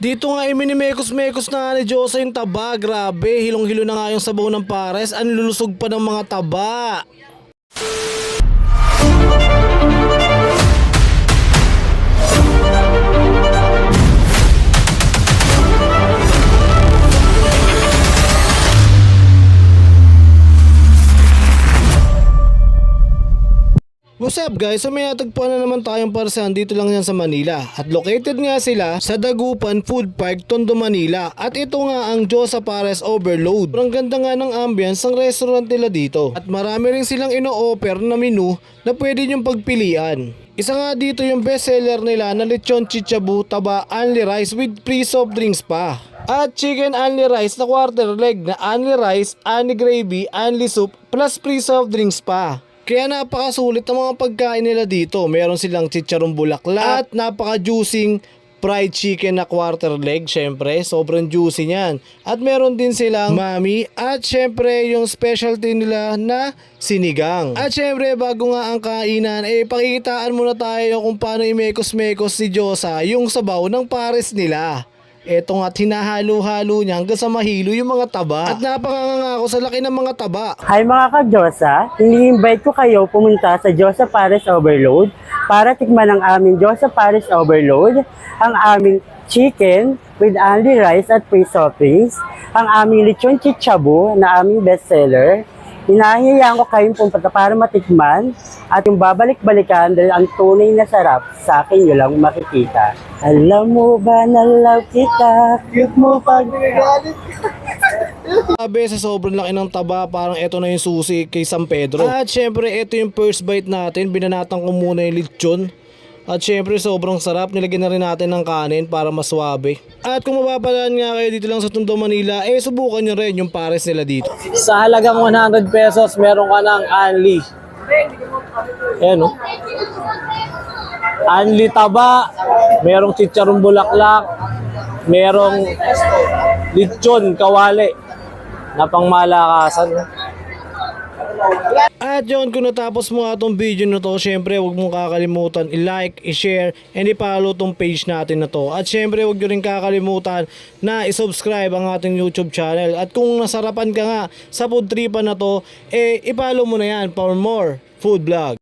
Dito nga ay minimekos-mekos na ni Diyosa yung taba. Grabe, hilong-hilo na nga yung sabaw ng pares. Ang lulusog pa ng mga taba. What's up guys? So may natagpuan na naman tayong parsahan dito lang yan sa Manila. At located nga sila sa Dagupan Food Park, Tondo, Manila. At ito nga ang Josa Pares Overload. Ang ganda nga ng ambience ng restaurant nila dito. At marami rin silang ino-offer na menu na pwede nyong pagpilian. Isa nga dito yung bestseller nila na lechon chichabu taba only rice with free soft drinks pa. At chicken only rice na quarter leg na only rice, only gravy, only soup plus free soft drinks pa. Kaya napakasulit ng mga pagkain nila dito. Meron silang chicharong bulaklak at napaka-juicing fried chicken na quarter leg, syempre, sobrang juicy niyan. At meron din silang mami at syempre yung specialty nila na sinigang. At syempre, bago nga ang kainan, eh pakikitaan muna tayo kung paano imekos-mekos si Diyosa yung sabaw ng pares nila. Eto nga, hinahalo-halo niya hanggang sa mahilo yung mga taba. At napakanganga ako sa laki ng mga taba. Hi mga ka-Diyosa, ini-invite ko kayo pumunta sa Diyosa Paris Overload para tikman ang aming Diyosa Paris Overload, ang aming chicken with only rice at free drinks, ang aming lechon chichabu na aming bestseller. Hinahiyaan ko kayong pumunta para matikman at yung babalik-balikan dahil ang tunay na sarap sa akin yun lang makikita. Alam mo ba na love kita, cute mo pag... Sabi sa sobrang laki ng taba, parang eto na yung susi kay San Pedro. At syempre, eto yung first bite natin. Binanatan ko muna yung lechon. At syempre, sobrang sarap. Nilagyan na rin natin ng kanin para maswabe. At kung mapapalaan nga kayo dito lang sa Tondo, Manila, eh subukan nyo rin yung pares nila dito. Sa halagang 100 pesos, meron ka ng Anli. Ayan o. Anli taba, merong chicharong bulaklak, merong lechon, kawali na pangmalakasan. At yun, kung natapos mo nga itong video na to, syempre huwag mong kakalimutan i-like, i-share, and i-follow tong page natin na to. At syempre huwag nyo rin kakalimutan na i-subscribe ang ating YouTube channel. At kung nasarapan ka nga sa food tripan na to, eh i-follow mo na yan for more food vlog.